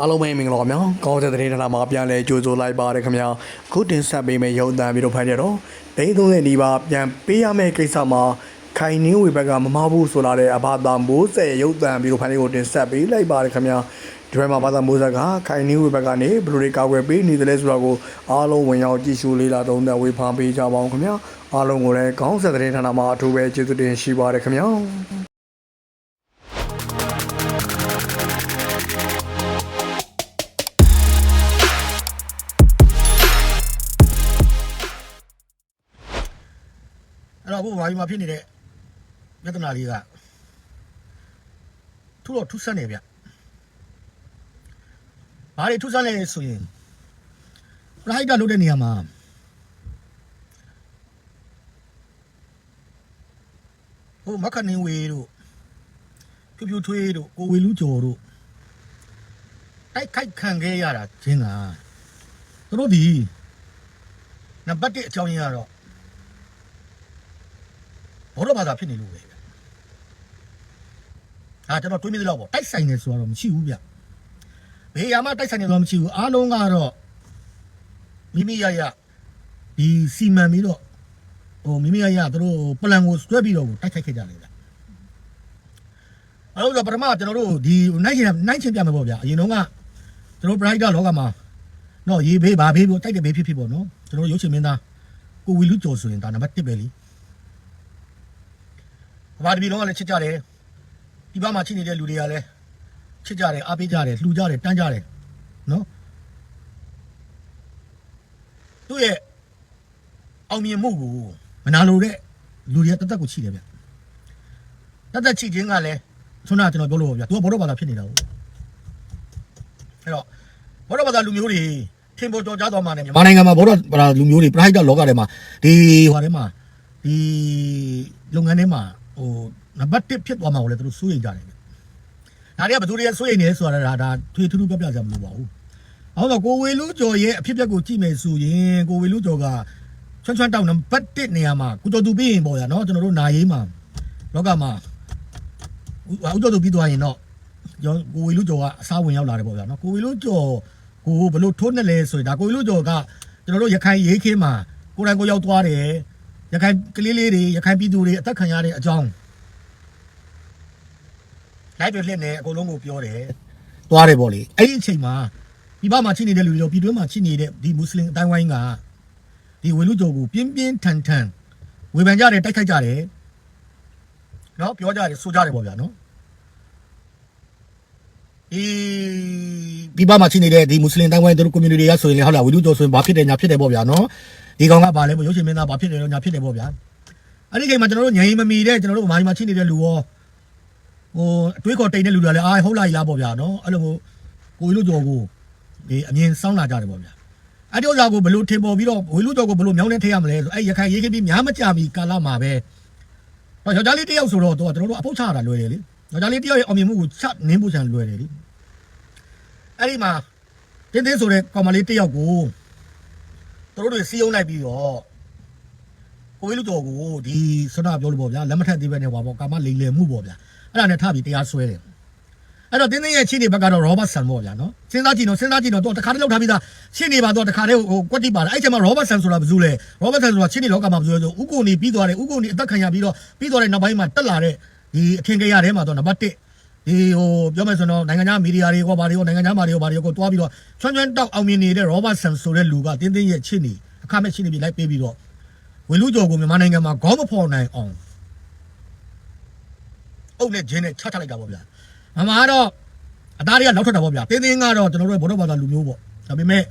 အားလုံးပဲမင်္ဂလာပါများကောင်းတဲ့တဲ့ဌာနမှာပြန်လဲကြိုဆိုလိုက်ပါတယ်ခင်ဗျာအခုတင်ဆက်ပေးမယ့်ရုပ်သံပြီးတော့ဖိုင်ရတော့ဒိန်းသုံးတဲ့ဒီပါပြန်ပေးရမယ့်ကိစ္စမှာခိုင်နင်းဝေဘက်ကမမဘူးဆိုလာတဲ့အဘာသာမိုးဆက်ရုပ်သံပြီးတော့ဖိုင်လေးကိုတင်ဆက်ပေးလိုက်ပါတယ်ခင်ဗျာဒီဘက်မှာဘာသာမိုးဆက်ကခိုင်နင်းဝေဘက်ကနေဘယ်လိုတွေကာကွယ်ပေးနေသလဲဆိုတော့ကိုအားလုံးဝင်ရောက်ကြည့်ရှုလေးလာသုံးသပ်ဝေဖန်ပေးကြပါအောင်ခင်ဗျာအားလုံးကိုလည်းကောင်းတဲ့တဲ့ဌာနမှာအထူးပဲကျေးဇူးတင်ရှိပါတယ်ခင်ဗျာ အဲ့တော့အခုဘာကြီးမှာဖြစ်နေတဲ့ပြဿနာလေးကထူတော့ထူဆန်းနေဗျဘာတွေထူဆန်းလဲဆိုရင်ပရိုက်တာလုပ်တဲ့နေရာမှာဟိုမခနင်းဝေတို့ဖြူဖြူထွေးတို့ကိုဝေလူကျော်တို့တိုက်ခိုက်ခံခဲ့ရတာချင်းကသူတို့ဒီနံပါတ်1အကြောင်းရင်းကတော့ ဘောတော့ဘာသာဖြစ်နေလို့ပဲဗျ။အာကျွန်တော်တွေးမိသလောက်ပေါ့တိုက်ဆိုင်နေဆိုတော့မရှိဘူးဗျ။ဘေးရမတိုက်ဆိုင်နေတော့မရှိဘူးအားလုံးကတော့မိမိရရဒီစီမံပြီးတော့ဟိုမိမိရရသူတို့ပလန်ကိုဆွဲပြီးတော့တိုက်ခိုက်ခဲ့ကြတယ်ဗျ။အဲ့တော့ပထမကျွန်တော်တို့ဒီနိုင်ချင်နိုင်ချင်ပြမယ်ပေါ့ဗျာ။အရင်တော့ကကျွန်တော် brighter လောကမှာနော်ရေးဘေးဘာဘေးပေါ့တိုက်တဲ့ဘေးဖြစ်ဖြစ်ပေါ့နော်။ကျွန်တော်ရုပ်ရှင်မင်းသားကိုဝီလူကျော်ဆိုရင်ဒါနံပါတ်1ပဲလी။ ဘာတပီလုံးကလည်းချစ်ကြတယ်။ဒီဘက်မှာချစ်နေတဲ့လူတွေကလည်းချစ်ကြတယ်အားပေးကြတယ်လှူကြတယ်တန်းကြတယ်နော်။သူ့ရဲ့အောင်မြင်မှုကိုမနာလိုတဲ့လူတွေကတသက်ကိုချစ်တယ်ဗျ။တသက်ချစ်ခြင်းကလည်းဆွမ်းနာကျွန်တော်ပြောလို့ဗျာ။ तू ကဘောတော့ဘာသာဖြစ်နေတာဟုတ်။အဲ့တော့ဘောတော့ဘာသာလူမျိုးတွေထင်ပေါ်တော်ကြသွားမှလည်းမြန်မာနိုင်ငံမှာဘောတော့ဘာသာလူမျိုးတွေပရိုက်တာလောကထဲမှာဒီဟိုထဲမှာဒီလုပ်ငန်းထဲမှာ ဟိုနံပါတ်1ဖြစ်သွားမှာကိုလည်းသူတို့စိုးရိမ်ကြတယ်ဗျ။ဒါတွေကဘယ်သူတွေကစိုးရိမ်နေလဲဆိုတာဒါဒါထွေထူးထူးပြပြကြမလို့ပါဘူး။အော်တော့ကိုဝေလူကျော်ရဲ့အဖြစ်အပျက်ကိုကြည့်မယ်ဆိုရင်ကိုဝေလူကျော်ကချွန်းချွန်းတောက်နံပါတ်1နေရာမှာကုကျော်သူပြီးရင်ပေါ့ရနော်ကျွန်တော်တို့နာရေးမှာလောကမှာဥကျော်သူပြီးသွားရင်တော့ကျွန်တော်ကိုဝေလူကျော်ကအစားဝင်ရောက်လာတယ်ပေါ့ဗျာနော်ကိုဝေလူကျော်ကိုဘယ်လိုထိုးနေလဲဆိုရင်ဒါကိုဝေလူကျော်ကကျွန်တော်တို့ရခိုင်ရေးခင်းမှာကိုယ်တိုင်ကိုရောက်သွားတယ် ရခိုင်ကလေးလေးတွေရခိုင်ပြည်သူတွေအသက်ခံရတဲ့အကြောင်းလိုက်တွေလှည့်နေအကုန်လုံးကိုပြောတယ်သွားတယ်ပေါ့လေအဲ့ဒီအချိန်မှာဒီဘက်မှာချိနေတဲ့လူတွေတော့ပြည်တွင်းမှာချိနေတဲ့ဒီမွတ်စလင်အတိုင်းဝိုင်းကဒီဝေလူကျော်ကိုပြင်းပြင်းထန်ထန်ဝေဖန်ကြတယ်တိုက်ခိုက်ကြတယ်နော်ပြောကြတယ်ဆိုကြတယ်ပေါ့ဗျာနော်ဒီဒီဘက်မှာချိနေတဲ့ဒီမွတ်စလင်အတိုင်းဝိုင်းတို့ community ရဆိုရင်လေဟုတ်လားဝေလူကျော်ဆိုရင်ဘာဖြစ်တယ်ညာဖြစ်တယ်ပေါ့ဗျာနော် ဒီကောင်ကဘာလဲပေါ့ရုပ်ရှင်မင်းသားဘာဖြစ်တယ်လို့ညာဖြစ်တယ်ပေါ့ဗျာအဲ့ဒီချိန်မှာကျွန်တော်တို့ညင်မမီတဲ့ကျွန်တော်တို့ဗမာပြည်မှာချိနေတဲ့လူရောဟိုအတွေးခေါ်တိတ်တဲ့လူတွေကလည်းအာဟုတ်လားကြီးလားပေါ့ဗျာနော်အဲ့လိုမျိုးကိုဝေလူကျော်ကိုဒီအမြင်စောင်းလာကြတယ်ပေါ့ဗျာအဲ့ဒီဥစ္စာကိုဘယ်လိုထင်ပေါ်ပြီးတော့ဝေလူကျော်ကိုဘယ်လိုမြောင်းလဲထည့်ရမလဲဆိုအဲ့ရခိုင်ရေးခင်းပြီးများမကြမီကာလမှာပဲတော့ယောက်ျားလေးတစ်ယောက်ဆိုတော့တော့ကျွန်တော်တို့အပုတ်ချရတာလွယ်တယ်လေယောက်ျားလေးတစ်ယောက်ရဲ့အောင်မြင်မှုကိုချနင်းဖို့ချန်လွယ်တယ်လေအဲ့ဒီမှာတင်းတင်းဆိုတဲ့ကောင်မလေးတစ်ယောက်ကို တို့တွေစီးအောင်လိုက်ပြီးတော့ကိုဝေလူကျော်ကိုဒီစနာပြောလို့ပေါ့ဗျာလက်မထက်သေးပဲနဲ့ဟွာပေါ့ကာမလိမ်လည်မှုပေါ့ဗျာအဲ့ဒါနဲ့ထပ်ပြီးတရားစွဲတယ်အဲ့တော့တင်းတင်းရဲ့ချင်းနေဘက်ကတော့ Robertson ပေါ့ဗျာနော်စဉ်းစားကြည့်တော့စဉ်းစားကြည့်တော့တော့တခါတည်းလောက်ထားပြီးသားချင်းနေပါတော့တခါတည်းဟိုကွက်တိပါလားအဲ့ချိန်မှာ Robertson ဆိုတာဘယ်သူလဲ Robertson ဆိုတာချင်းနေလောကမှာဘယ်သူလဲဆိုဥကိုနေပြီးသွားတယ်ဥကိုနေအသက်ခံရပြီးတော့ပြီးသွားတဲ့နောက်ပိုင်းမှာတက်လာတဲ့ဒီအထင်ကြီးရထဲမှာတော့နံပါတ်1 ဒီဟိုပြောမယ်ဆိုတော့နိုင်ငံခြားမီဒီယာတွေကဘာတွေရောနိုင်ငံခြားမာတွေရောဘာတွေရောကိုတွားပြီးတော့ချွန်းချွန်းတောက်အောင်မြင်နေတဲ့ Robertson ဆိုတဲ့လူကတင်းတင်းရဲ့ချင်းနေအခမဲ့ချင်းနေပြီးလိုက်ပေးပြီးတော့ဝေလူကျော်ကိုမြန်မာနိုင်ငံမှာခေါင်းမဖော်နိုင်အောင်အုပ်နဲ့ဂျင်းနဲ့ချချလိုက်တာပေါ့ဗျာမမကတော့အသားတွေကလောက်ထွက်တာပေါ့ဗျာတင်းတင်းကတော့ကျွန်တော်တို့ရဲ့ဘောတော့ဘာသာလူမျိုးပေါ့ဒါပေမဲ့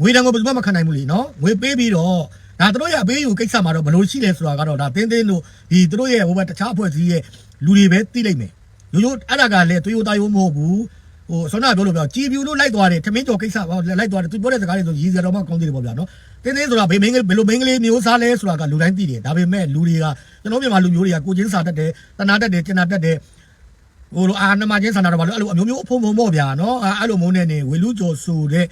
ငွေတန်ကိုဘယ်သူမှမခံနိုင်ဘူးလीနော်ငွေပေးပြီးတော့ဒါတို့ရဲ့အပေးယူကိစ္စမှာတော့ဘယ်လိုရှိလဲဆိုတာကတော့ဒါတင်းတင်းတို့ဒီတို့ရဲ့ဟိုဘက်တခြားအဖွဲ့အစည်းရဲ့လူတွေပဲသိလိုက်မယ် ရိုးရိုးအဲ့ဒါကလည်းသွေးရိုးသားရိုးမဟုတ်ဘူးဟိုဆောနာပြောလို့ပြောကြည်ပြူလို့လိုက်သွားတယ်ထမင်းကျော်ကိစ္စလိုက်သွားတယ်သူပြောတဲ့စကားတွေဆိုရည်စရာတော့မှကောင်းသေးတယ်ပေါ့ဗျာနော်တင်းတင်းဆိုတာဘယ်မင်းကဘယ်လိုမင်းကလေးမျိုးစားလဲဆိုတာကလူတိုင်းသိတယ်ဒါပေမဲ့လူတွေကကျွန်တော်မြန်မာလူမျိုးတွေကကိုချင်းစာတတ်တယ်တနာတတ်တယ်ကျင်နာတတ်တယ်ဟိုလိုအာနမချင်းဆန္ဒတော့ဘာလို့အဲ့လိုအမျိုးမျိုးအဖုံဖုံပေါ့ဗျာနော်အဲ့အဲ့လိုမုန်းတဲ့နေဝေလူကျော်ဆိုတဲ့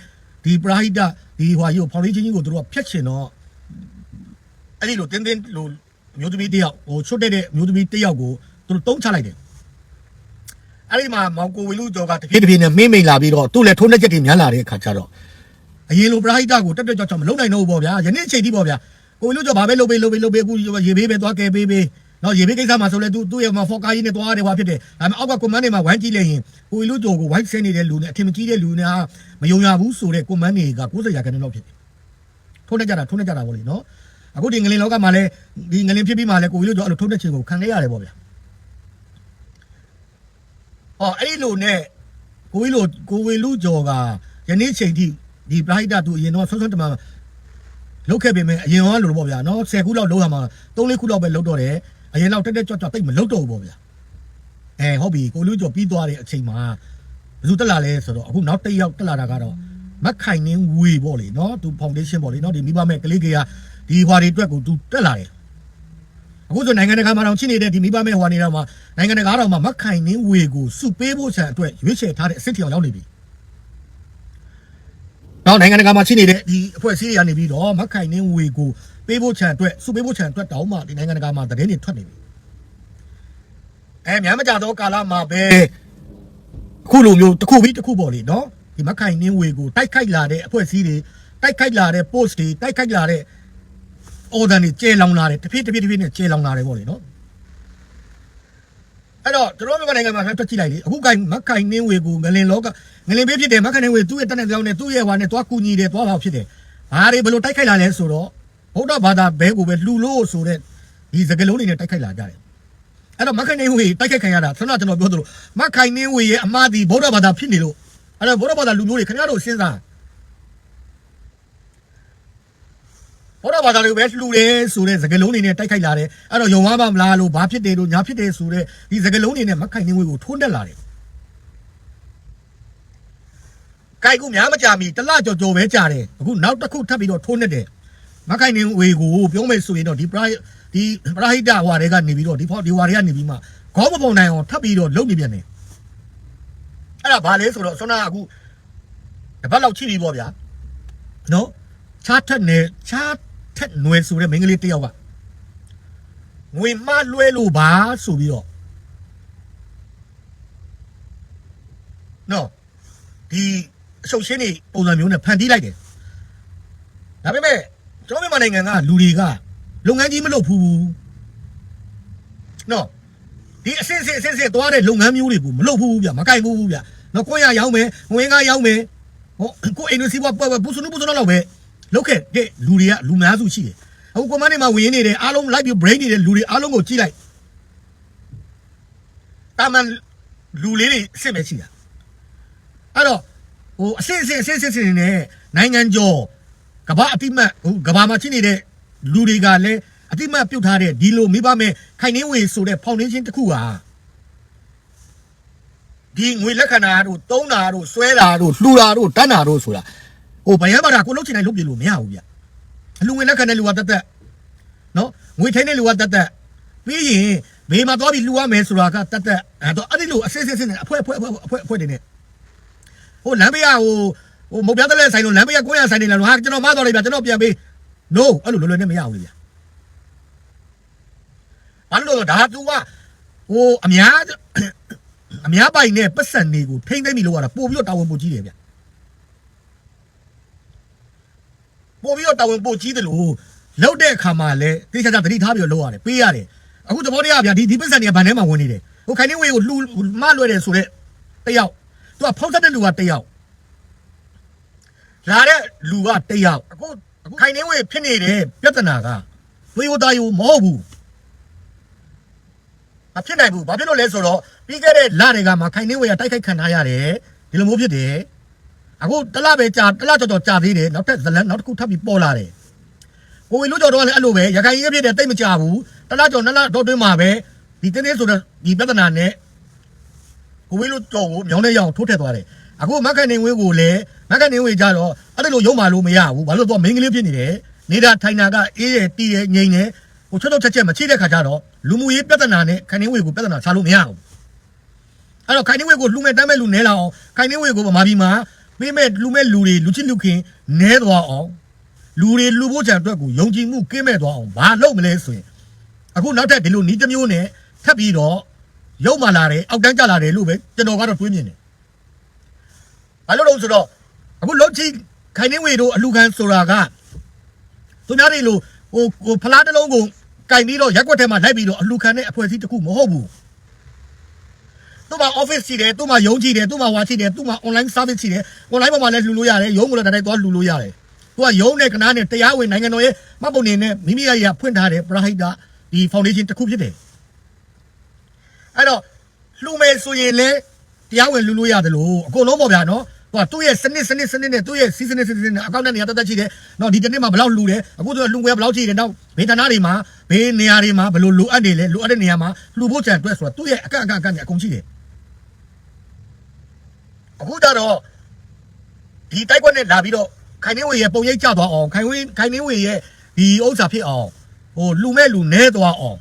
ဒီပရာဟိတဒီဟွာကြီးကိုဖောင်ဒေးရှင်းကြီးကိုတို့ကဖျက်ချင်တော့အဲ့ဒီလိုတင်းတင်းလိုအမျိုးသမီးတယောက်ဟိုချွတ်တဲ့တဲ့အမျိုးသမီးတယောက်ကိုတို့တုံးချလိုက်တယ် အဲ့ဒီမှာမောင်ကိုဝေလူကျော်ကတဖြည်းတဖြည်းနဲ့မင်းမိန်လာပြီးတော့သူ့လည်းထုံးတဲ့ချက်တွေများလာတဲ့အခါကျတော့အရင်လိုပရာဟိတကိုတက်တက်ကြွကြွမလုပ်နိုင်တော့ဘူးပေါ့ဗျာယနေ့အချိန်ထိပေါ့ဗျာကိုဝေလူကျော်ဘာပဲလုပ်ပေးလုပ်ပေးလုပ်ပေးအခုရေဘေးပဲသွားကဲပေးပေးနော်ရေဘေးကိစ္စမှာဆိုလဲသူသူ့ရဲ့မှာဖော်ကားကြီးနဲ့သွားရတယ်ဟွာဖြစ်တယ်ဒါပေမဲ့အောက်ကကွန်မန်းတွေမှာဝိုင်းကြည့်လိုက်ရင်ကိုဝေလူကျော်ကိုဝိုင်းဆင်းနေတဲ့လူနဲ့အထင်မကြီးတဲ့လူနဲ့မယုံရဘူးဆိုတဲ့ကွန်မန်းတွေက90ရာခိုင်နှုန်းလောက်ဖြစ်တယ်ထုံးနေကြတာထုံးနေကြတာပေါ့လေနော်အခုဒီငလင်လောကမှာလဲဒီငလင်ဖြစ်ပြီးမှလဲကိုဝေလူကျော်အဲ့လိုထုံးတဲ့ချိန်ကိုခံခဲ့ရတယ်ပေါ့ဗျာ ဟောအဲ့လိုနဲ့ကိုဝေးလိုကိုဝေလူကျော်ကယနေ့ချိန်ထိဒီပရိုက်တာသူအရင်တော့ဆွန်းဆွန်းတမန်လုတ်ခဲ့ပေမဲ့အရင်ကလိုပေါ့ဗျာနော်10ခုလောက်လုတ်ရမှာ3 4ခုလောက်ပဲလုတ်တော့တယ်အရင်တော့တက်တက်ကြွကြွတိတ်မလုတ်တော့ဘူးပေါ့ဗျာအဲဟုတ်ပြီကိုလူကျော်ပြီးသွားတဲ့အချိန်မှာဘယ်သူတက်လာလဲဆိုတော့အခုနောက်တစ်ယောက်တက်လာတာကတော့မက်ခိုင်နင်းဝေပေါ့လေနော်သူဖောင်ဒေးရှင်းပေါ့လေနော်ဒီမိဘမဲ့ကလေးကေကဒီဟွာတွေအတွက်ကိုသူတက်လာတယ် အခုဆိုနိုင်ငံတကာမှာတော့ချင်းနေတဲ့ဒီမိဘမဲ့ဟွာနေတော့မှာနိုင်ငံတကာတော့မှာမက်ခိုင်နင်းဝေကိုစုပေးဖို့ဆန်အတွက်ရွေးချယ်ထားတဲ့အစ်စ်တောင်ရောက်နေပြီ။နောက်နိုင်ငံတကာမှာချင်းနေတဲ့ဒီအဖွဲ့အစည်းတွေကနေပြီးတော့မက်ခိုင်နင်းဝေကိုပေးဖို့ချန်အတွက်စုပေးဖို့ချန်အတွက်တောင်းမှဒီနိုင်ငံတကာမှာသတင်းတွေထွက်နေပြီ။အဲများမကြတော့ကာလမှာပဲအခုလိုမျိုးတစ်ခုပြီးတစ်ခုပေါ့လေနော်ဒီမက်ခိုင်နင်းဝေကိုတိုက်ခိုက်လာတဲ့အဖွဲ့အစည်းတွေတိုက်ခိုက်လာတဲ့ post တွေတိုက်ခိုက်လာတဲ့ order တွေကျဲလောင်လာတယ်တဖြည်းတဖြည်းတဖြည်းနဲ့ကျဲလောင်လာတယ်ပေါ့လေနော်အဲ့တော့တို့မြန်မာနိုင်ငံမှာဖက်ထွက်ကြည့်လိုက်လေအခုကမက်ခိုင်နင်းဝေကိုငလင်လောကငလင်ပေးဖြစ်တယ်မက်ခိုင်နင်းဝေသူ့ရဲ့တက်တဲ့ကြောင်းနဲ့သူ့ရဲ့ဟွာနဲ့တွားကူညီတယ်တွားပါဖြစ်တယ်ဘာတွေဘယ်လိုတိုက်ခိုက်လာလဲဆိုတော့ဗုဒ္ဓဘာသာဘဲကိုပဲလှူလို့ဆိုတဲ့ဒီစကလုံးတွေနဲ့တိုက်ခိုက်လာကြတယ်အဲ့တော့မက်ခိုင်နင်းဝေတိုက်ခိုက်ခံရတာဆန္ဒကျွန်တော်ပြောသလိုမက်ခိုင်နင်းဝေရဲ့အမှားဒီဗုဒ္ဓဘာသာဖြစ်နေလို့အဲ့တော့ဗုဒ္ဓဘာသာလူမျိုးတွေခင်ဗျားတို့စဉ်းစား ဘုရားဘာသာတွေပဲလှူတယ်ဆိုတဲ့စကားလုံးတွေနဲ့တိုက်ခိုက်လာတယ်အဲ့တော့ယုံဝါပါမလားလို့ဘာဖြစ်တယ်လို့ညာဖြစ်တယ်ဆိုတဲ့ဒီစကားလုံးတွေနဲ့မခိုင်နေဝေကိုထိုးတက်လာတယ်ကြိုက်ကူများမကြမီတလကြော်ကြော်ပဲကြာတယ်အခုနောက်တစ်ခုထပ်ပြီးတော့ထိုးနေတယ်မခိုင်နေဝေကိုပြောမယ်ဆိုရင်တော့ဒီပရာဒီပရာဟိတဟွာတွေကနေပြီးတော့ဒီဖောဒီဟွာတွေကနေပြီးမှခေါင်းမပုံနိုင်အောင်ထပ်ပြီးတော့လုံနေပြန်တယ်အဲ့ဒါဘာလဲဆိုတော့ဆွမ်းနာအခုတပတ်လောက်ချိပြီပေါ့ဗျာနော်ချားထက်နဲ့ချား ထက်နွယ်ဆိုတဲ့မိန်းကလေးတစ်ယောက်ကငွေမလွှဲလို့ပါဆိုပြီးတော့နော်ဒီအဆုတ်ရှင်းနေပုံစံမျိုးနဲ့ဖန်တီးလိုက်တယ်ဒါပေမဲ့ကျွန်တော်မြန်မာနိုင်ငံကလူတွေကလုပ်ငန်းကြီးမလုပ်ဘူးနော်ဒီအစစ်စစ်အစစ်စစ်သွားတဲ့လုပ်ငန်းမျိုးတွေကိုမလုပ်ဘူးဗျမကင်ဘူးဗျနော်ကိုရရောင်းမယ်ငွေကားရောင်းမယ်ဟောကိုအိမ်လူစီးပွားပူစနုပူစနုလောက်ပဲ လောက်ခဲ့တဲ့လူတွေကလူများစုရှိတယ်အခုကွန်မန်းတွေမှာဝင်နေတယ်အားလုံး live ပြီး brain နေတဲ့လူတွေအားလုံးကိုကြည့်လိုက်တာမန်လူလေးတွေအစ်စ်ပဲရှိတာအဲ့တော့ဟိုအစ်စ်အစ်စ်အစ်စ်အစ်စ်နေနိုင်ငံကျော်ကဘာအတိမတ်ဟိုကဘာမှာချင်းနေတဲ့လူတွေကလည်းအတိမတ်ပြုတ်ထားတဲ့ဒီလိုမိဘမဲ့ခိုင်နှင်းဝေဆိုတဲ့ foundation တစ်ခုဟာဒီငွေလက်ခံတာတို့တုံးတာတို့ဆွဲတာတို့လှူတာတို့တန်းတာတို့ဆိုတာ ဟိုဗယံပါတာကိုလုတ်ချင်တိုင်းလုတ်ပြလို့မရဘူးဗျအလူငွေလက်ခံတဲ့လူကတက်တက်နော်ငွေထိုင်းတဲ့လူကတက်တက်ပြီးရင်ဘေးမှာသွားပြီးလှူရမယ်ဆိုတာကတက်တက်အဲ့တော့အဲ့ဒီလိုအစစ်စစ်စစ်နဲ့အဖွဲအဖွဲအဖွဲအဖွဲအဖွဲတွေနဲ့ဟိုလမ်းဘေးကဟိုဟိုမုတ်ပြတဲ့လဲဆိုင်လို့လမ်းဘေးကကိုရဆိုင်နေလားဟာကျွန်တော်မသွားလိုက်ဗျကျွန်တော်ပြန်ပေး no အဲ့လိုလွယ်လွယ်နဲ့မရဘူးလေဗျဘာလို့လဲဒါက तू ကဟိုအများအများပိုင်နဲ့ပတ်စံတွေကိုထိမ့်သိမ့်ပြီးလို့ရတာပို့ပြီးတော့တာဝန်ပို့ကြီးတယ်ဗျ ပို့ပြီးတော့တာဝန်ပို့ကြီးတယ်လို့လောက်တဲ့အခါမှာလည်းတိကျကျသတိထားပြီးတော့လုပ်ရတယ်ပေးရတယ်အခုသဘောတရားဗျာဒီဒီပစ္စံတွေကဗန်ထဲမှာဝင်နေတယ်ဟိုခိုင်နေဝေးကိုလှူမလွှဲတယ်ဆိုတော့တယောက်သူကဖောက်သက်တဲ့လူကတယောက်လာတဲ့လူကတယောက်အခုအခုခိုင်နေဝေးဖြစ်နေတဲ့ပြဿနာကဝေယိုတာယိုမဟုတ်ဘူးမဖြစ်နိုင်ဘူးဘာဖြစ်လို့လဲဆိုတော့ပြီးခဲ့တဲ့လတွေကမှခိုင်နေဝေးကတိုက်ခိုက်ခံထားရတယ်ဒီလိုမျိုးဖြစ်တယ် အခုတလပဲကြာတလကြော်ကြော်ကြာသေးတယ်နောက်ထပ်ဇလန်နောက်တစ်ခုထပ်ပြီးပေါ်လာတယ်ကိုဝေလူကြော်တော့လည်းအဲ့လိုပဲရခိုင်ရေးဖြစ်တယ်တိတ်မကြဘူးတလကြော်နှစ်လတော့တွင်းမှာပဲဒီတင်းတင်းဆိုတော့ဒီပြဿနာနဲ့ကိုဝေလူကြော်ကိုမြောင်းတဲ့ရအောင်ထိုးထည့်သွားတယ်အခုမက်ကန်နေဝေးကိုလည်းမက်ကန်နေဝေးကြတော့အဲ့လိုရုံမာလို့မရဘူးဘာလို့တော့မင်းကလေးဖြစ်နေတယ်နေတာထိုင်တာကအေးရတီးရငိမ့်နေဟိုချွတ်ချွတ်ချက်ချက်မချိတဲ့ခါကျတော့လူမှုရေးပြဿနာနဲ့ခနေဝေးကိုပြဿနာချလို့မရဘူးအဲ့တော့ခိုင်နေဝေကိုလှူမဲ့တမ်းမဲ့လူနဲလာအောင်ခိုင်နေဝေကိုဗမာပြည်မှာ ပေးမဲ့လှူမဲ့လူတွေလူချင်းလူခင်နဲသွားအောင်လူတွေလူဖို့ကြံအတွက်ကိုယုံကြည်မှုကင်းမဲ့သွားအောင်ဘာလုပ်မလဲဆိုရင်အခုနောက်ထပ်ဒီလိုနီးတစ်မျိုးနဲ့ထပ်ပြီးတော့ရုပ်မှလာတယ်အောက်တန်းကြလာတယ်လို့ပဲကျွန်တော်ကတော့တွေးမြင်တယ်ဘာလို့လဲဆိုတော့အခုလုံးချီခိုင်နေဝေတို့အလူခံဆိုတာကသူများတွေလို့ဟိုဟိုဖလားတစ်လုံးကိုကင်ပြီးတော့ရက်ွက်ထဲမှာလိုက်ပြီးတော့အလူခံတဲ့အဖွဲ့အစည်းတစ်ခုမဟုတ်ဘူး သူ့မှာ office ရှိတယ်သူ့မှာရုံးရှိတယ်သူ့မှာဝါရှိတယ်သူ့မှာ online service ရှိတယ် online ပေါ်မှာလည်းလှူလို့ရတယ်ရုံးကိုလည်းတိုက်သွားလှူလို့ရတယ်သူကရုံးနဲ့ကနားနဲ့တရားဝင်နိုင်ငံတော်ရဲ့မှတ်ပုံနေနဲ့မိမိရရဖွင့်ထားတဲ့ပရဟိတဒီ foundation တစ်ခုဖြစ်တယ်အဲ့တော့လှူမယ်ဆိုရင်လည်းတရားဝင်လှူလို့ရတယ်လို့အကုန်လုံးပေါ့ဗျာနော်ဟိုသူ့ရဲ့စနစ်စနစ်စနစ်နဲ့သူ့ရဲ့စီစနစ်စနစ်နဲ့အကောင့်နဲ့နေရာတက်တက်ရှိတယ်။နော်ဒီတစ်နေ့မှာဘယ်လောက်လှူတယ်အခုသူကလှူပွဲဘယ်လောက်ရှိတယ်နောက်ဘေးဌာနတွေမှာဘေးနေရာတွေမှာဘယ်လိုလိုအပ်နေလဲလိုအပ်တဲ့နေရာမှာလှူဖို့ကြံအတွက်ဆိုတော့သူ့ရဲ့အကန့်အကန့်အကန့်နဲ့အကုန်ရှိတယ်။ အခုကြတော့ဒီတိုက်ကွက်နဲ့လာပြီးတော့ခိုင်နေဝေရဲ့ပုံရိပ်ကျသွားအောင်ခိုင်ဝေခိုင်နေဝေရဲ့ဒီဥစ္စာဖြစ်အောင်ဟိုလှူမဲ့လူနဲသွားအောင်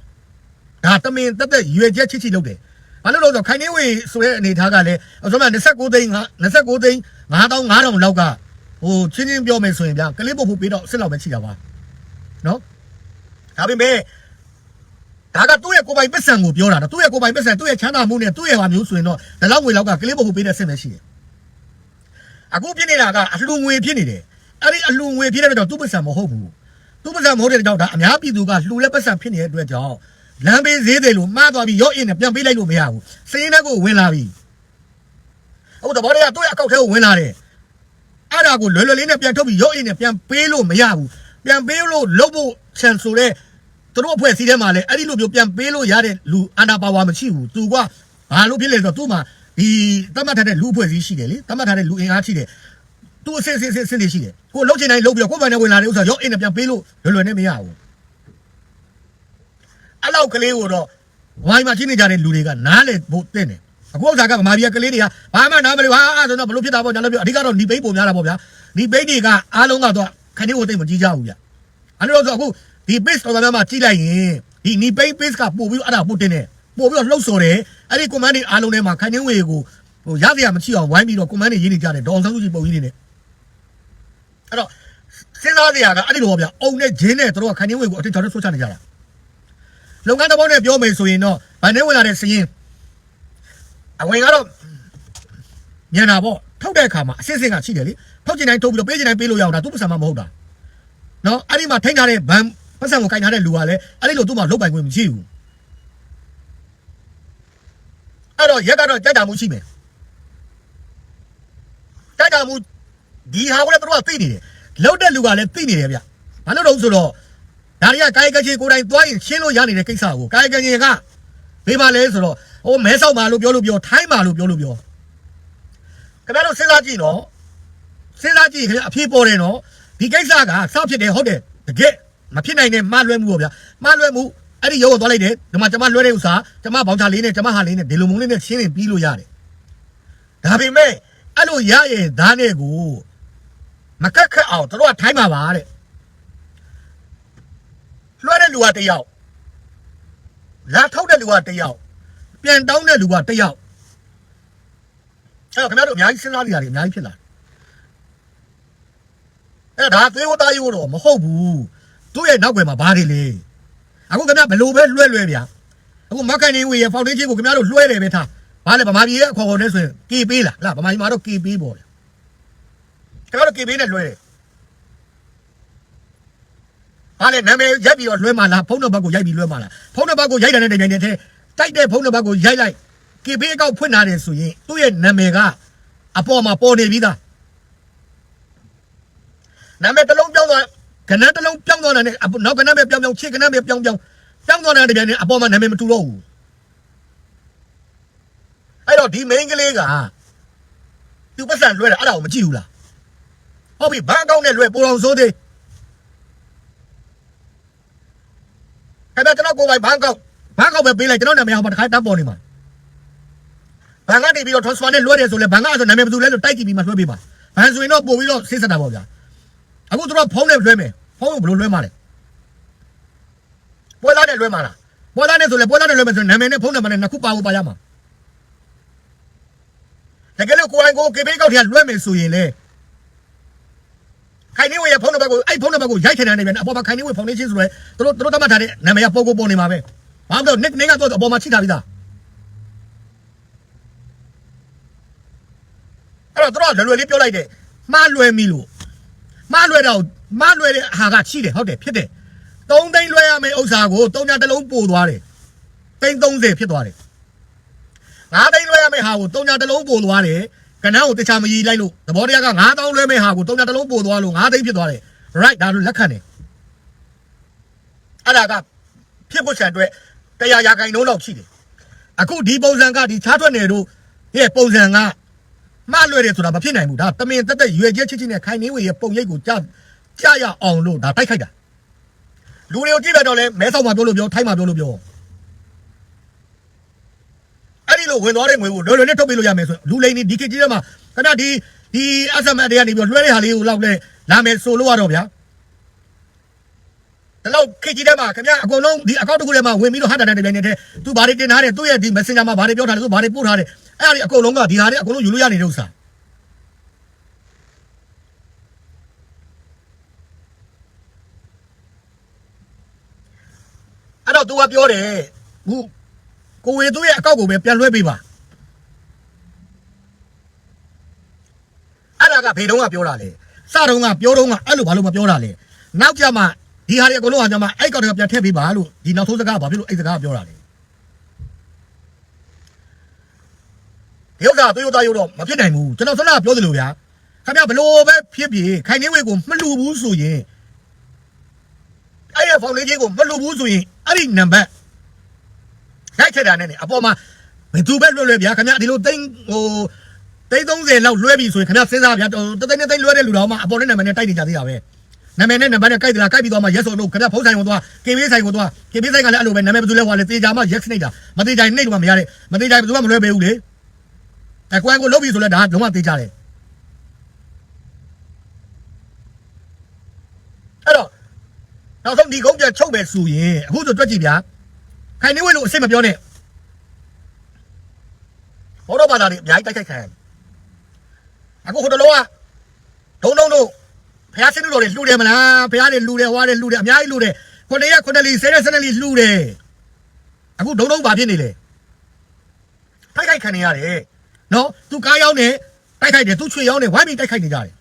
ဒါတမင်တက်တက်ရွယ်ချက်ချစ်ချစ်လုပ်တယ်ဘာလို့လဲဆိုတော့ခိုင်နေဝေဆိုတဲ့အနေထားကလည်းအစောမှ29သိန်း29သိန်း9500လောက်ကဟိုချင်းချင်းပြောမယ်ဆိုရင်ဗျာကလေးပုတ်ဖို့ပေးတော့စစ်လောက်ပဲချိတာပါနော်ဒါပေမဲ့ ဒါကသူ့ရဲ့ကိုယ်ပိုင်ပတ်စံကိုပြောတာနော်သူ့ရဲ့ကိုယ်ပိုင်ပတ်စံသူ့ရဲ့ချမ်းသာမှုနဲ့သူ့ရဲ့ဟာမျိုးဆိုရင်တော့ဒီလောက်ငွေလောက်ကကလေးပုတ်ဖို့ပေးတဲ့စစ်ပဲရှိတယ်အခုဖြစ်နေတာကအလှငွေဖြစ်နေတယ်အဲ့ဒီအလှငွေဖြစ်တဲ့တော့သူ့ပတ်စံမဟုတ်ဘူးသူ့ပတ်စံမဟုတ်တဲ့ကြောင့်ဒါအများပြည်သူကလှူတဲ့ပတ်စံဖြစ်နေတဲ့အတွက်ကြောင့်လမ်းဘေးဈေးတယ်လို့မှားသွားပြီးရော့အင်းနဲ့ပြန်ပေးလိုက်လို့မရဘူးစင်းတဲ့ကိုဝင်လာပြီအခုတဘောတွေကသူ့ရဲ့အကောက်ထဲကိုဝင်လာတယ်အဲ့ဒါကိုလွယ်လွယ်လေးနဲ့ပြန်ထုတ်ပြီးရော့အင်းနဲ့ပြန်ပေးလို့မရဘူးပြန်ပေးလို့လုပ်ဖို့ချန်ဆိုတဲ့ သူတို့အဖွဲ့အစည်းထဲမှာလည်းအဲ့ဒီလိုမျိုးပြန်ပေးလို့ရတဲ့လူအန်တာပါဝါမရှိဘူးသူကဘာလို့ဖြစ်လဲဆိုတော့သူ့မှာဒီတတ်မှတ်ထားတဲ့လူအဖွဲ့အစည်းရှိတယ်လေတတ်မှတ်ထားတဲ့လူအင်အားရှိတယ်သူအစစ်စစ်စစ်စစ်တွေရှိတယ်ကိုလှုပ်ချင်တိုင်းလှုပ်ပြီးတော့ကိုယ်ပိုင်နဲ့ဝင်လာတဲ့ဥစ္စာရော့အင်းနဲ့ပြန်ပေးလို့လွယ်လွယ်နဲ့မရဘူးအဲ့လောက်ကလေးကိုတော့ဝိုင်းမှာချင်းနေကြတဲ့လူတွေကနားလေဖို့တဲ့တယ်အခုဥစ္စာကဗမာပြည်ကကလေးတွေကဘာမှနားမလဲဟာအဲ့ဆိုတော့ဘလို့ဖြစ်တာပေါ့ညာလို့ပြောအဓိကတော့ဒီဘိတ်ပုံများတာပေါ့ဗျာဒီဘိတ်တွေကအားလုံးကတော့ခဏကိုတိတ်မကြည့်ကြဘူးဗျအဲ့လိုဆိုအခု ဒီ base တော်တော်များများကြည့်လိုက်ရင်ဒီနီဘိတ် base ကပို့ပြီးအဲ့ဒါပို့တင်တယ်ပို့ပြီးတော့လှုပ်ဆော်တယ်အဲ့ဒီ command တွေအားလုံးထဲမှာခဏဝေကိုဟိုရစရာမချီအောင်ဝိုင်းပြီးတော့ command တွေရေးနေကြတယ်ဒေါအောင်ဆန်းစုကြည်ပုံကြီးနေတယ်အဲ့တော့စဉ်းစားစရာကအဲ့ဒီလိုပေါ့ဗျအုံနဲ့ဂျင်းနဲ့တို့ကခဏဝေကိုအထင်ချောင်းနဲ့ဆွချနေကြတာလုပ်ငန်းတစ်ပေါက်နဲ့ပြောမယ်ဆိုရင်တော့ဗန်နေဝင်လာတဲ့စရင်အဝင်ကတော့ညံတာပေါ့ထုတ်တဲ့အခါမှာအစစ်စစ်ကရှိတယ်လေထုတ်ချင်တိုင်းထုတ်ပြီးတော့ပေးချင်တိုင်းပေးလို့ရအောင်ဒါသူ့ပစံမမဟုတ်တာနော်အဲ့ဒီမှာထိန်းထားတဲ့ဗန် ပတ်စံကိုကင်ထားတဲ့လူကလည်းအဲ့ဒီလိုသူ့မှာလုတ်ပိုင်ခွင့်မရှိဘူးအဲ့တော့ရက်ကတော့ကြိုက်တာမှုရှိမယ်ကြိုက်တာမှုဒီဟာကိုလည်းသူတို့ကသိနေတယ်လုတ်တဲ့လူကလည်းသိနေတယ်ဗျဘာလို့တော့ဆိုတော့ဒါတွေကကာယကချေကိုယ်တိုင်သွားရင်ရှင်းလို့ရနေတဲ့ကိစ္စကိုကာယကချေကဘေးပါလဲဆိုတော့ဟိုမဲဆောက်ပါလို့ပြောလို့ပြောထိုင်းပါလို့ပြောလို့ပြောခင်ဗျားတို့စဉ်းစားကြည့်နော်စဉ်းစားကြည့်ခင်ဗျာအဖြေပေါ်တယ်နော်ဒီကိစ္စကစောက်ဖြစ်တယ်ဟုတ်တယ်တကယ် မဖြစ်နိုင်တဲ့မှားလွဲမှုပေါ့ဗျာမှားလွဲမှုအဲ့ဒီရုပ်ကိုသွားလိုက်တယ်ဒီမှာကျွန်မလွဲတဲ့ဥစ္စာကျွန်မဘောင်ချလေးနဲ့ကျွန်မဟာလေးနဲ့ဒီလိုမုံလေးနဲ့ရှင်းရင်ပြီးလို့ရတယ်ဒါပေမဲ့အဲ့လိုရရဲ့သားနဲ့ကိုမကက်ခက်အောင်တို့ကထိုင်းပါပါတဲ့လွှဲတဲ့လူကတစ်ယောက်လာထုတ်တဲ့လူကတစ်ယောက်ပြန်တောင်းတဲ့လူကတစ်ယောက်အဲ့တော့ခင်ဗျားတို့အများကြီးစဉ်းစားကြရတယ်အများကြီးဖြစ်လာအဲ့ဒါသေဝသားရိုးတော့မဟုတ်ဘူး သူ့ရဲ့နောက်ွယ်မှာဘာတွေလဲအခုခင်ဗျားဘယ်လိုပဲလွှဲလွှဲဗျာအခုမက်ကန်နေဝေရဲ့ဖောင်ဒေးရှင်းကိုခင်ဗျားတို့လွှဲတယ်ပဲထားဘာလဲဗမာပြည်ရဲ့အခေါ်ခေါ်နဲ့ဆိုရင် KP လားလားဗမာပြည်မှာတော့ KP ပေါ့လေခင်ဗျားတို့ KP နဲ့လွှဲတယ်ဟာလေနာမည်ရိုက်ပြီးတော့လွှဲမှလားဖုန်းနံပါတ်ကိုရိုက်ပြီးလွှဲမှလားဖုန်းနံပါတ်ကိုရိုက်တယ်နဲ့တိုင်တိုင်နဲ့တိုက်တဲ့ဖုန်းနံပါတ်ကိုရိုက်လိုက် KP အကောက်ဖွင့်လာတယ်ဆိုရင်သူ့ရဲ့နာမည်ကအပေါ်မှာပေါ်နေပြီးသားနာမည်တစ်လုံးပြောင်းသွား ကနန်းတစ်လုံးပြောင်းသွားတာနဲ့နောက်ကနန်းပဲပြောင်းပြောင်းခြေကနန်းပဲပြောင်းပြောင်းပြောင်းသွားတဲ့တပြန်နဲ့အပေါ်မှာနာမည်မတူတော့ဘူးအဲ့တော့ဒီ main ကလေးကသူပတ်စံလွှဲတာအဲ့ဒါကိုမကြည့်ဘူးလားဟုတ်ပြီဘန်းအကောင့်နဲ့လွှဲပိုတော်စိုးသေးခင်ဗျာကျွန်တော်ကိုယ်ပိုင်ဘန်းအကောင့်ဘန်းအကောင့်ပဲပေးလိုက်ကျွန်တော်နာမည်ဟောမှာတစ်ခါတန်းပေါ်နေမှာဘန်ကနေပြီးတော့ transfer နဲ့လွှဲတယ်ဆိုလဲဘန်ကဆိုနာမည်ဘယ်သူလဲလို့တိုက်ကြည့်ပြီးမှလွှဲပေးပါဘန်ဆိုရင်တော့ပို့ပြီးတော့စိတ်ဆက်တာပေါ့ဗျာ အခုတို့ကဖုံးနဲ့လွှဲမယ်ဖုံးကိုဘယ်လိုလွှဲမှာလဲပွဲသားနဲ့လွှဲမှာလားပွဲသားနဲ့ဆိုလေပွဲသားနဲ့လွှဲမယ်ဆိုနာမည်နဲ့ဖုံးနံပါတ်နဲ့နှစ်ခုပါဖို့ပါရမှာတကယ်လို့ကိုယ်အိုင်ကိုကေဘေးကောက်ထည့်လွှဲမယ်ဆိုရင်လေခိုင်နေဝေရဲ့ဖုန်းနံပါတ်ကိုအဲ့ဖုန်းနံပါတ်ကိုရိုက်ထည့်ထားနေပြန်အပေါ်မှာခိုင်နေဝေဖောင်ဒေးရှင်းဆိုရဲသူတို့သူတို့တတ်မှတ်ထားတဲ့နာမည်ကပုံကိုပုံနေမှာပဲဘာမှမလုပ် nickname ကတော့အပေါ်မှာချိထားပြီးသားအဲ့တော့သူတို့လွယ်လွယ်လေးပြောလိုက်တယ်မှားလွယ်ပြီလို့ မှားလွယ်တော့မှားလွယ်တဲ့ဟာကရှိတယ်ဟုတ်တယ်ဖြစ်တယ်၃သိန်းလွယ်ရမယ့်ဥစ္စာကို၃ညတစ်လုံးပို့သွားတယ်သိန်း30ဖြစ်သွားတယ်၅သိန်းလွယ်ရမယ့်ဟာကို၃ညတစ်လုံးပို့သွားတယ်ကနန်းကိုတခြားမကြီးလိုက်လို့သဘောတရားက9000လွယ်မယ့်ဟာကို၃ညတစ်လုံးပို့သွားလို့၅သိန်းဖြစ်သွားတယ် right ဒါလို့လက်ခံတယ်အဲ့ဒါကဖြစ်ဖို့ဆန်အတွက်တရားရာခိုင်နှုန်းလောက်ရှိတယ်အခုဒီပုံစံကဒီချားထွက်နေတို့ရဲ့ပုံစံက မှားလွယ်တယ်ဆိုတာမဖြစ်နိုင်ဘူးဒါတမင်တက်တက်ရွယ်ချက်ချင်းချင်းနဲ့ခိုင်နေဝေရဲ့ပုံရိပ်ကိုကြားကြားရအောင်လို့ဒါတိုက်ခိုက်တာလူတွေကိုကြည့်လိုက်တော့လဲမဲဆောက်မှာပြောလို့ပြောထိုင်းမှာပြောလို့ပြောအဲ့ဒီလိုဝင်သွားတဲ့ငွေကိုလွယ်လွယ်နဲ့ထုတ်ပေးလို့ရမယ်ဆိုလူလိန်ဒီဒီခေတ်ကြီးထဲမှာခဏဒီဒီ SMS တွေကနေပြီးလွှဲတဲ့ဟာလေးကိုလောက်လဲလာမယ်ဆိုလို့ရတော့ဗျာဒါတော့ခေတ်ကြီးထဲမှာခင်ဗျအကုန်လုံးဒီအကောင့်တစ်ခုထဲမှာဝင်ပြီးတော့ဟာတာတဲ့တိုင်းနေတဲ့သူဘာတွေတင်ထားတယ်သူ့ရဲ့ဒီ Messenger မှာဘာတွေပြောထားတယ်သူဘာတွေပို့ထားတယ် အဲ့ဒါတွေအကုန်လုံးကဒီဟာတွေအကုန်လုံးယူလို့ရနေတဲ့ဥစ္စာအဲ့တော့ तू ကပြောတယ်ခုကိုဝေသူရဲ့အကောက်ကိုပဲပြန်လွှဲပေးပါအဲ့ဒါကဘေတုံးကပြောတာလေစတုံးကပြောတုံးကအဲ့လိုဘာလို့မပြောတာလဲနောက်ကြမှာဒီဟာတွေအကုန်လုံးကကြမှာအဲ့ကောက်ကပြန်ထည့်ပေးပါလို့ဒီနောက်ဆုံးစကားကဘာဖြစ်လို့အဲ့စကားကပြောတာလဲ ဒီဥစ္စာသူတို့သားရုပ်တော့မဖြစ်နိုင်ဘူးကျွန်တော်ဆန္ဒပြောသလိုဗျာခင်ဗျဘလို့ပဲဖြစ်ဖြစ်ခိုင်နေဝေကိုမလှူဘူးဆိုရင်အဲ့ရဖောင်လေးချင်းကိုမလုပ်ဘူးဆိုရင်အဲ့ဒီနံပါတ်ရိုက်ထက်တာနဲ့နေအပေါ်မှာဘယ်သူပဲလွှဲလွှဲဗျာခင်ဗျဒီလိုသိန်းဟိုသိန်း30လောက်လွှဲပြီဆိုရင်ခင်ဗျစဉ်းစားဗျာတသိန်းနဲ့သိန်းလွှဲတဲ့လူတော်မှအပေါ်နဲ့နံပါတ်နဲ့တိုက်နေကြသေးတာပဲနာမည်နဲ့နံပါတ်နဲ့ကြိုက်သလားကြိုက်ပြီးတော့မှ yes or no ခင်ဗျဖုန်းဆိုင်ကိုသွား KB ဆိုင်ကိုသွား KB ဆိုင်ကလည်းအဲ့လိုပဲနာမည်ဘယ်သူလဲဟွာလေတေချာမှ yes နှိပ်တာမတေချာနှိပ်လို့မှမရတဲ့မတေချာဘယ်သူမှမလွှဲပေးဘူးလေ အကွမ်းကိုလုတ်ပြီဆိုလဲဒါကလုံးဝတေချာတယ်အဲ့တော့နောက်ဆုံးဒီကုန်းပြန်ချုပ်မယ်ဆိုရင်အခုဆိုတွက်ကြည့်ဗျာခိုင်နေဝဲလို့အစ်စ်မပြောနဲ့ဘောတော့ဘာသာတွေအများကြီးတိုက်ခိုက်ခံရတယ်အခုဟိုတလောကဒုံဒုံတို့ဖះစင်းတို့တွေလှူတယ်မလားဖះတွေလှူတယ်ဟွာတွေလှူတယ်အများကြီးလှူတယ်ခုနှစ်ရက်ခုနှစ်လီဆယ်ရက်ဆယ်ရက်လီလှူတယ်အခုဒုံဒုံဘာဖြစ်နေလဲတိုက်ခိုက်ခံနေရတယ် နော်သူကားရောက်နေတိုက်ခိုက်တယ်သူချွေရောက်နေဝိုင်းပြီးတိုက်ခိုက်နေကြတယ်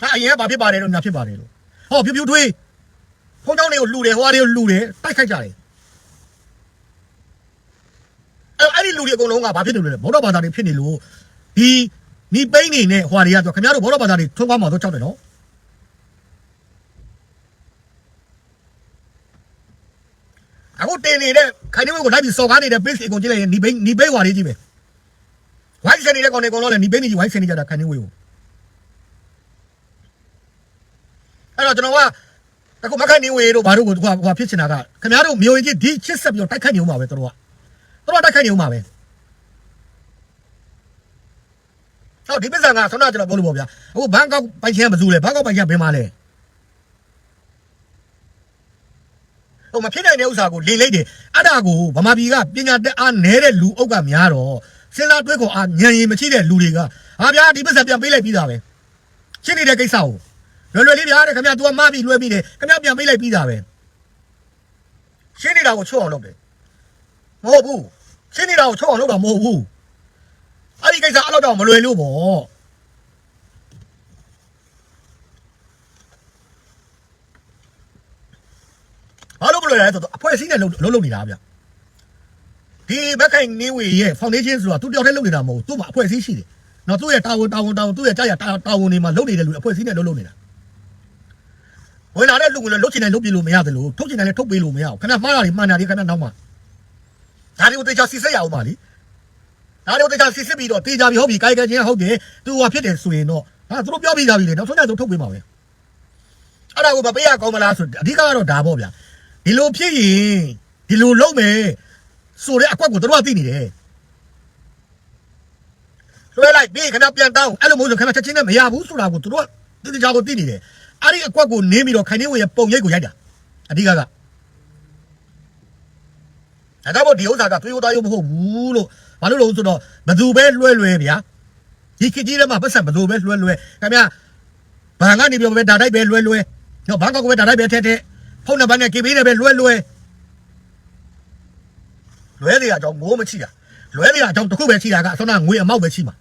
ဟာအရင်ကဘာဖြစ်ပါတယ်လို့ညာဖြစ်ပါတယ်လို့ဟောပြပြထွေးဖုန်းကြောင်းတွေကိုလှူတယ်ဟိုဟာတွေကိုလှူတယ်တိုက်ခိုက်ကြတယ်အဲ့အဲ့ဒီလူတွေအကုန်လုံးကဘာဖြစ်နေလို့လဲဘောတော့ဘာသာတွေဖြစ်နေလို့ဒီဒီပိန်းနေနဲ့ဟွာတွေကတော့ခင်ဗျားတို့ဘောတော့ဘာသာတွေထွန်းကားမှာတော့ကြောက်တယ်နော်အခုတင်နေတဲ့ခိုင်နေဝဲကိုလိုက်ပြီးစော်ကားနေတဲ့ page အကုန်ကြည့်လိုက်ရင်ဒီပိန်းဒီပိန်းဟွာတွေကြီးပဲ ဝိုင်းစနေတဲ့ကောင်တွေအကုန်လုံးလည်းဒီပိန်းကြီးဝိုင်းစနေကြတာခိုင်နေဝဲကိုအဲ့တော့ကျွန်တော်ကအခုမခိုင်နေဝေတို့ဘာတို့ကိုသူကဟိုဖြစ်ချင်တာကခင်ဗျားတို့မျိုးရင်ကြီးဒီချစ်ဆက်ပြီးတော့တိုက်ခိုက်နေဦးမှာပဲတို့ကတို့ကတိုက်ခိုက်နေဦးမှာပဲဟောဒီပစ္စံကဆောင်းတော့ကျွန်တော်ပြောလို့ပေါ့ဗျာအခုဘန်ကောက်ပိုင်ချင်မစုလဲဘန်ကောက်ပိုင်ချင်ဘယ်မှာလဲဟိုမဖြစ်နိုင်တဲ့ဥစ္စာကိုလေလိုက်တယ်အဲ့ဒါကိုဗမာပြည်ကပညာတက်အားနဲတဲ့လူအုပ်ကများတော့ စဉ်းစားတွေးခေါ်အားဉာဏ်ရည်မရှိတဲ့လူတွေကဟာဗျာဒီပစ္စံပြန်ပေးလိုက်ပြီးသားပဲရှင်းနေတဲ့ကိစ္စကိုလွယ်လွယ်လေးဗျာတဲ့ခင်ဗျာ तू ကမပြီးလွှဲပြီးတယ်ခင်ဗျာပြန်ပေးလိုက်ပြီးတာပဲရှင်းနေတာကိုချုပ်အောင်လုပ်တယ်မဟုတ်ဘူးရှင်းနေတာကိုချုပ်အောင်လုပ်တာမဟုတ်ဘူးအဲ့ဒီကိစ္စအဲ့လောက်တော့မလွယ်လို့ပေါ့ဘာလို့မလွယ်လဲဆိုတော့အဖွဲ့အစည်းနဲ့လုံးလုံးလုံးနေတာဗျ ဒီဘက်ခိုင်နေဝေရဲ့ foundation ဆိုတာသူတယောက်တည်းလုပ်နေတာမဟုတ်ဘူးသူ့မှာအဖွဲ့အစည်းရှိတယ်နော်သူ့ရဲ့တာဝန်တာဝန်တာဝန်သူ့ရဲ့ကြာရတာဝန်တွေမှာလုပ်နေတဲ့လူအဖွဲ့အစည်းနဲ့လုံးလုံးနေတာဝင်လာတဲ့လူကလည်းလုတ်ချင်တယ်လုတ်ပြလို့မရတယ်လို့ထုတ်ချင်တယ်လည်းထုတ်ပေးလို့မရဘူးခဏမှားတာတွေမှန်တာတွေခဏနောက်မှဒါတွေကိုတေချာစစ်ဆက်ရအောင်ပါလीဒါတွေကိုတေချာစစ်စစ်ပြီးတော့တေချာပြီးဟုတ်ပြီကာယကံချင်းဟုတ်တယ်သူကဖြစ်တယ်ဆိုရင်တော့ဟာသူတို့ပြောပြီးသားပြီလေနောက်ဆုံးကျတော့ထုတ်ပေးမှာပဲအဲ့ဒါကိုမပေးရကောင်းမလားဆိုအဓိကကတော့ဒါပေါ့ဗျာဒီလိုဖြစ်ရင်ဒီလိုလုပ်မယ် ဆိုတဲ့အကွက်ကိုတို့ကသိနေတယ်လွှဲလိုက်ပြီးခဏပြန်တောင်းအဲ့လိုမျိုးဆိုခဏချက်ချင်းနဲ့မရဘူးဆိုတာကိုတို့ကတိတိကျကျကိုသိနေတယ်အဲ့ဒီအကွက်ကိုနင်းပြီးတော့ခိုင်နေဝေရဲ့ပုံရိပ်ကိုရိုက်တာအဓိကကဒါတော့ဒီဥစ္စာကသွေးဦးသားရုပ်မဟုတ်ဘူးလို့ဘာလို့လဲဆိုတော့ဘသူပဲလွဲလွဲဗျာဒီခေတ်ကြီးထဲမှာပတ်စံဘသူပဲလွဲလွဲခင်ဗျာဘာကနေပြောပဲဒါတိုက်ပဲလွဲလွဲတော့ဘာကောက်ပဲဒါတိုက်ပဲထဲထဲဖုန်းနံပါတ်နဲ့ KB နဲ့ပဲလွဲလွဲ လွဲတွေကအကြောင်းငိုးမချိတာလွဲတွေကအကြောင်းတစ်ခုပဲချိတာကအစောနာငွေအမောက်ပဲချိမှာ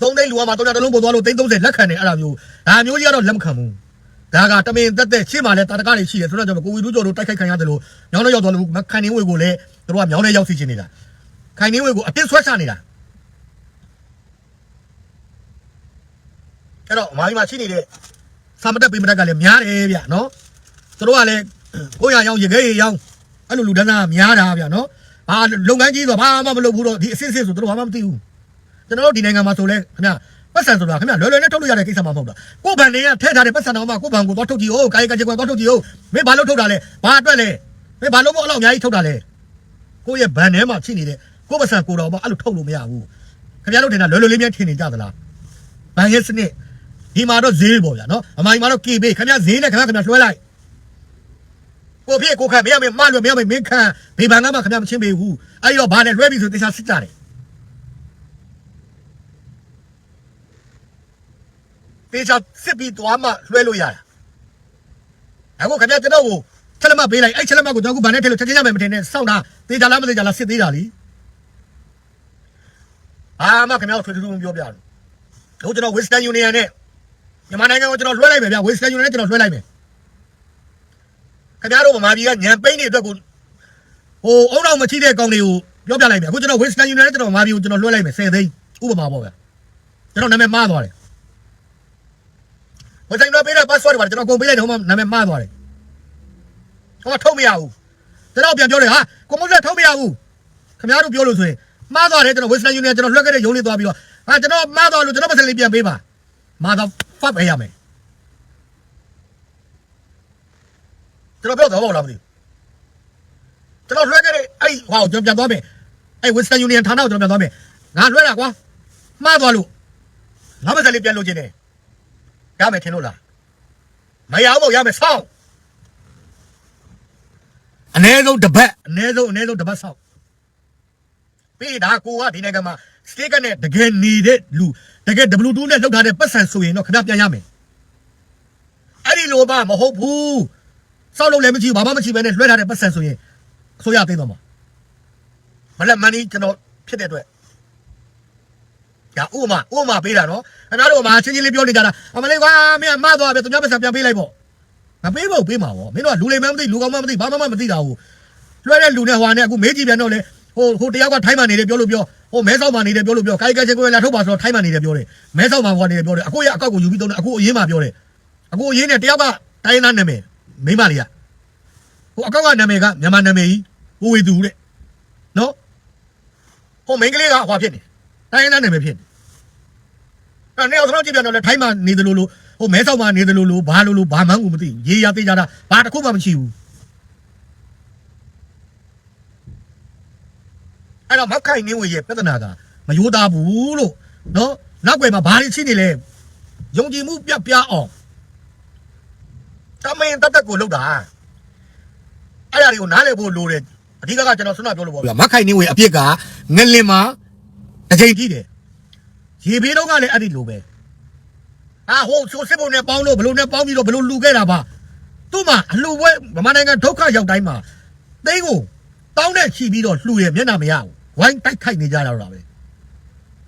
သုံးသိန်းလူကမှတော့တလုံးပို့သွားလို့သိန်း30လက်ခံတယ်အဲ့ဒါမျိုးဒါမျိုးကြီးကတော့လက်မခံဘူးဒါကတမင်တက်တက်ရှင်းမှလဲတာတကားတွေရှိတယ်ဆိုတော့ကျွန်တော်ကိုဝီလူကျော်တို့တိုက်ခိုက်ခံရတယ်လို့မြောင်းနဲ့ရောက်သွားလို့မခံနေဝေကိုလည်းတို့ကမြောင်းနဲ့ရောက်စီချင်နေတာခိုင်နေဝေကိုအတင်းဆွဲချနေတာအဲ့တော့အမိုင်းမှာရှိနေတဲ့စာမတက်ပိမတက်ကလည်းများတယ်ဗျနော်တို့ကလည်းကိုရအောင်ရေခဲရေအောင်အဲ့လိုလူဒန်းသားများတာဗျနော် ဘာလုပ်ငန်းကြီးဆိုဘာမှမလုပ်ဘူးတော့ဒီအစစ်စစ်ဆိုတို့ဘာမှမသိဘူးကျွန်တော်တို့ဒီနိုင်ငံမှာဆိုလဲခင်ဗျပတ်စံဆိုတာခင်ဗျလွယ်လွယ်နဲ့ထုတ်လို့ရတဲ့ကိစ္စမှမဟုတ်တာကို့ဘန်တွေကထည့်ထားတဲ့ပတ်စံတော်မှာကို့ဘန်ကိုသွားထုတ်ကြည့်ဦးကာယကကြေကွာသွားထုတ်ကြည့်ဦးမင်းဘာလို့ထုတ်တာလဲဘာအတွက်လဲမင်းဘာလို့မအဲ့လောက်အများကြီးထုတ်တာလဲကိုယ့်ရဲ့ဘန်ထဲမှာဖြစ်နေတဲ့ကို့ပတ်စံကိုတော်မှာအဲ့လိုထုတ်လို့မရဘူးခင်ဗျားတို့ထင်တာလွယ်လွယ်လေးများထင်နေကြသလားဘန်ရဲ့စနစ်ဒီမှာတော့ဈေးပေါ့ဗျာနော်အမိုင်းမှာတော့ KB ခင်ဗျားဈေးနဲ့ခင်ဗျားခင်ဗျားလွှဲလိုက် ကိုဖြစ်ကိုခံမရမင်းမလွယ်မရမင်းမင်းခံဘေဘန်ကမှခင်ဗျားမချင်းပေးဘူးအဲ့ဒီတော့ဘာလဲလွှဲပြီဆိုတေချာစစ်ကြတယ်တေချာစစ်ပြီးသွားမှလွှဲလို့ရတာအခုခင်ဗျာကျွန်တော်ကိုချက်လက်မပေးလိုက်အဲ့ချက်လက်မကိုကျွန်တော်ကဘာနဲ့ထည့်လို့ချက်ချင်းရမယ်မထင်နဲ့စောင့်တာတေချာလားမတေချာလားစစ်သေးတာလीအာမခင်ဗျာထွေထူးထူးမပြောပြဘူးတို့ကျွန်တော် Western Union နဲ့မြန်မာနိုင်ငံကိုကျွန်တော်လွှဲလိုက်မယ်ဗျ Western Union နဲ့ကျွန်တော်လွှဲလိုက်မယ် ခင်ဗျားတို့ဗမာပြည်ကညံပိန်းတွေအတွက်ကိုဟိုအုံတော်မချိတဲ့ကောင်တွေကိုပြောပြလိုက်မယ်အခုကျွန်တော် Western Union နဲ့ကျွန်တော်ဗမာပြည်ကိုကျွန်တော်လွှဲလိုက်မယ်10သိန်းဥပမာပေါ့ဗျကျွန်တော်နာမည်မှားသွားတယ်ဝဆိုင်တော့ပေးတဲ့ password တွေပါကျွန်တော်ကုန်ပေးလိုက်တော့မှနာမည်မှားသွားတယ်။ဟောထုတ်မရဘူး။ကျွန်တော်ပြန်ပြောတယ်ဟာကွန်ပျူတာထုတ်မရဘူး။ခင်ဗျားတို့ပြောလို့ဆိုရင်မှားသွားတယ်ကျွန်တော် Western Union ကျွန်တော်လွှတ်ခဲ့တဲ့ရုံးလေးသွားပြီးတော့ဟာကျွန်တော်မှားသွားလို့ကျွန်တော်ပတ်စံလေးပြန်ပေးပါ။မှားတော့ဖတ်ပဲရမယ်။ ကျွန်တော်ပြောတော့ဟုတ်လားမသိဘူး။ကျွန်တော်လွှတ်ခဲ့တဲ့အဲ့ဟောကျွန်တော်ပြန်သွားမယ်။အဲ့ Western Union ဌာနကိုကျွန်တော်ပြန်သွားမယ်။ငါလွှဲတာကွာ။မှားသွားလို့ငါပတ်စံလေးပြန်လို့ခြင်းတယ်။ ရမယ်ထင်လို့လားမရဘူးရမယ်ဆောင်းအ ਨੇ ဆုံးတစ်ပတ်အ ਨੇ ဆုံးအ ਨੇ ဆုံးတစ်ပတ်ဆောင်းပြီးဒါကိုကဒီနိုင်ငံမှာစတေကနဲ့တကယ်နေတဲ့လူတကယ် W2 နဲ့လောက်ထားတဲ့ပတ်စံဆိုရင်တော့ခဏပြန်ရမယ်အဲ့ဒီလိုမှမဟုတ်ဘူး စောက်လို့လည်းမရှိဘူးဘာမှမရှိဘဲနဲ့လွှဲထားတဲ့ပတ်စံဆိုရင်အစိုးရသိတော့မှာမလက်မန်နီကျွန်တော်ဖြစ်တဲ့အတွက်။ဒါဥပမာဥပမာပေးတာနော်။ခင်ဗျားတို့ကမှချင်းချင်းလေးပြောနေကြတာ။အမလေးကွာမင်းကမှားသွားပြီသူများပတ်စံပြန်ပေးလိုက်ပေါ့။မပေးဖို့ပေးမှာပေါ့။မင်းတို့ကလူလိမ်မှမသိလူကောင်းမှမသိဘာမှမသိတာဘူး။လွှဲတဲ့လူနဲ့ဟွာနဲ့အခုမေးကြည့်ပြန်တော့လေဟိုဟိုတယောက်ကထိုင်းမှနေတယ်ပြောလို့ပြောဟိုမဲဆောက်မှနေတယ်ပြောလို့ပြောကာယကချင်းကိုလာထုတ်ပါဆိုတော့ထိုင်းမှနေတယ်ပြောတယ်။မဲဆောက်မှဟွာနေတယ်ပြောတယ်။အခုရအကောက်ကိုယူပြီးတော့အခုအရင်မှပြောတယ်။အခုအရင်နဲ့တယောက်ကတိုင်းသားနာမည် မိမလေးကဟိုအကောက်ကနာမည်ကမြန်မာနာမည်ကြီးကိုဝေသူတဲ့။နော်။ဟိုမိန်းကလေးကဟွာဖြစ်နေ။တိုင်းသားနာမည်ဖြစ်နေအဲ့နေအောင်တော့ကြည့်ပြန်တော့လေထိုင်းမှာနေတယ်လို့လို့ဟိုမဲဆောက်မှာနေတယ်လို့လို့ဘာလို့လို့ဘာမှန်းကိုမသိဘူးရေးရသေးကြတာဘာတစ်ခုမှမရှိဘူးအဲ့တော့မက်ခိုင်နေဝေရဲ့ပြဿနာကမယိုးသားဘူးလို့နော်နောက်ွယ်မှာဘာတွေရှိနေလဲယုံကြည်မှုပြတ်ပြားအောင် တမင်တက်တက်ကိုလောက်တာအဲ့ဒါတွေကိုနားလည်ဖို့လိုတယ်အဓိကကကျွန်တော်ဆွမ်းနာပြောလို့ပေါ့ဗျာမက်ခိုင်နေဝေအပြစ်ကငလင်မှာတစ်ချိန်ကြည့်တယ်ရေဘေးတော့ကလည်းအဲ့ဒီလိုပဲအာဟိုဆိုစစ်ပုံနဲ့ပေါင်းလို့ဘလို့နဲ့ပေါင်းပြီးတော့ဘလို့လူခဲ့တာပါသူ့မှာအလှပွဲဗမာနိုင်ငံဒုက္ခရောက်တိုင်းမှာသိန်းကိုတောင်းတဲ့ချီပြီးတော့လှူရမျက်နှာမရဘူးဝိုင်းတိုက်ခိုက်နေကြတာတော့ပဲ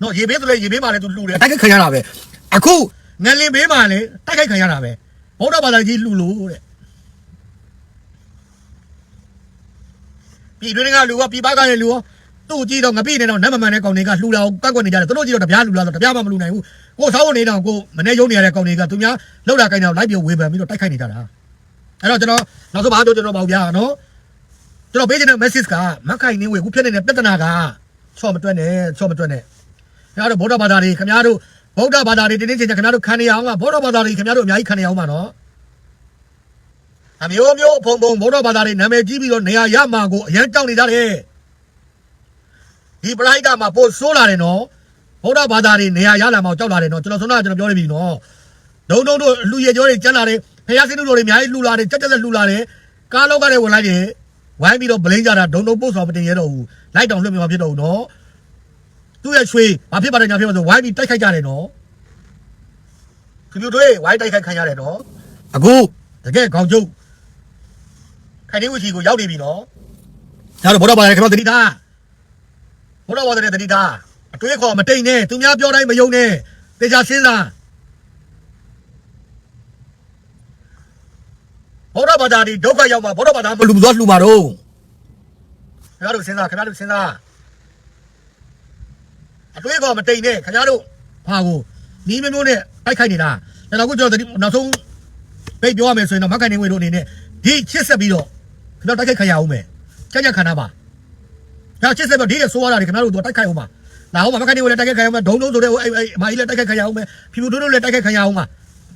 နော်ရေဘေးဆိုလည်းရေဘေးမှာလည်းသူလှူတယ်တိုက်ခိုက်ခံရတာပဲအခုငလင်ဘေးမှာလည်းတိုက်ခိုက်ခံရတာပဲ ဘုရားဘာသာကြီးလှူလို့တဲ့ပြည်တွင်းကလူကပြည်ပကလည်းလူရောသူ့ကြည့်တော့ငပိနေတော့နတ်မမှန်တဲ့ကောင်တွေကလှူလာအောင်ကတ်ကွက်နေကြတယ်သူတို့ကြည့်တော့တပြားလှူလာတော့တပြားမှမလှူနိုင်ဘူးကိုစားဖို့နေတော့ကိုမနေရုံနေရတဲ့ကောင်တွေကသူများလောက်တာကိုင်းတော့လိုက်ပြီးဝေဖန်ပြီးတော့တိုက်ခိုက်နေကြတာအဲ့တော့ကျွန်တော်နောက်ဆုံးဘာပြောကျွန်တော်ပေါ့ဗျာနော်ကျွန်တော်ပေးချင်တဲ့ message ကမက်ခိုင်နေဝေခုဖြစ်နေတဲ့ပြဿနာကချော့မတွက်နဲ့ချော့မတွက်နဲ့ခင်ဗျားတို့ဗုဒ္ဓဘာသာတွေခင်ဗျားတို့ ဗုဒ္ဓဘာသာတွေတင်းတင်းကျပ်ကျပ်ခင်ဗျားတို့ခံနေအောင်ကဗုဒ္ဓဘာသာတွေခင်ဗျားတို့အများကြီးခံနေအောင်ပါနော်အမျိုးမျိုးအဖုံဖုံဗုဒ္ဓဘာသာတွေနာမည်ကြီးပြီးတော့နေရာရမှာကိုအရန်ကြောက်နေကြတယ်ဒီပလိုက်တာမှာပို့ဆိုးလာတယ်နော်ဗုဒ္ဓဘာသာတွေနေရာရလာမှကြောက်လာတယ်နော်ကျွန်တော်ဆုံးတာကျွန်တော်ပြောနေပြီနော်ဒုံဒုံတို့လူရကျော်တွေကျန်လာတယ်ဖះစင်းတို့တွေအများကြီးလှူလာတယ်ကြက်ကြက်လှူလာတယ်ကားလောက်ကလည်းဝင်လိုက်တယ်ဝိုင်းပြီးတော့ဗလိန်ကြတာဒုံဒုံပို့ဆောင်မတင်ရတော့ဘူးလိုက်တောင်လွှတ်ပြမှာဖြစ်တော့ဘူးနော် သူ့ရဲ့ရွှေဘာဖြစ်ပါတယ်ညာဖြစ်ပါဆိုဝိုင်းပြီးတိုက်ခိုက်ကြတယ်နော်ခင်ဗျတို့တွေဝိုင်းတိုက်ခိုက်ခံရတယ်နော်အခုတကယ်ခေါင်းကျုပ်ခိုင်နေဝချီကိုရောက်နေပြီနော်ဒါတော့ဗုဒ္ဓဘာသာခင်ဗျတတိသားဘုရားဝါဒနဲ့တတိသားအတွေးခေါ်မတိတ်နဲ့သူများပြောတိုင်းမယုံနဲ့တေချာစဉ်းစားဘောရဘာသာဒီဒုက္ခရောက်မှာဘောရဘာသာမလူသွားလှူမှာတော့ခင်ဗျားတို့စဉ်းစားခင်ဗျားတို့စဉ်းစား အတွေးခေါ်မတိတ်နဲ့ခင်ဗျားတို့ဟာကိုနီးမမျိုးနဲ့တိုက်ခိုက်နေတာကျွန်တော်ကကျွန်တော်နောက်ဆုံးပိတ်ပြောရမယ်ဆိုရင်တော့မက်ကန်နေဝေတို့အနေနဲ့ဒီချစ်ဆက်ပြီးတော့ခင်ဗျားတိုက်ခိုက်ခံရအောင်မယ်ချက်ချက်ခံထားပါဒါချစ်ဆက်ပြီးဒီရဆိုးရတာတွေခင်ဗျားတို့တော့တိုက်ခိုက်အောင်ပါလာအောင်ပါမက်ကန်နေဝေလည်းတိုက်ခိုက်ခံရအောင်ဒုံဒုံဆိုတဲ့အဲ့အဲ့မာကြီးလည်းတိုက်ခိုက်ခံရအောင်ဖြူဖြူတို့တို့လည်းတိုက်ခိုက်ခံရအောင်ပါ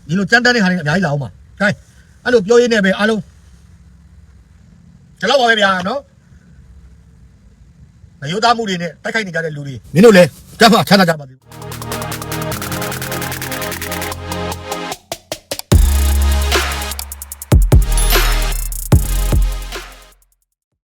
ဒီလိုကြမ်းတမ်းတဲ့ဟာတွေအများကြီးလာအောင်ပါခိုင်းအဲ့လိုပြောရင်းနဲ့ပဲအားလုံးဒီလောက်ပါပဲဗျာနော်မယိုးသားမှုတွေနဲ့တိုက်ခိုက်နေကြတဲ့လူတွေနင်တို့လည်း ကြမ်းပါချမ်းသာကြပါစေ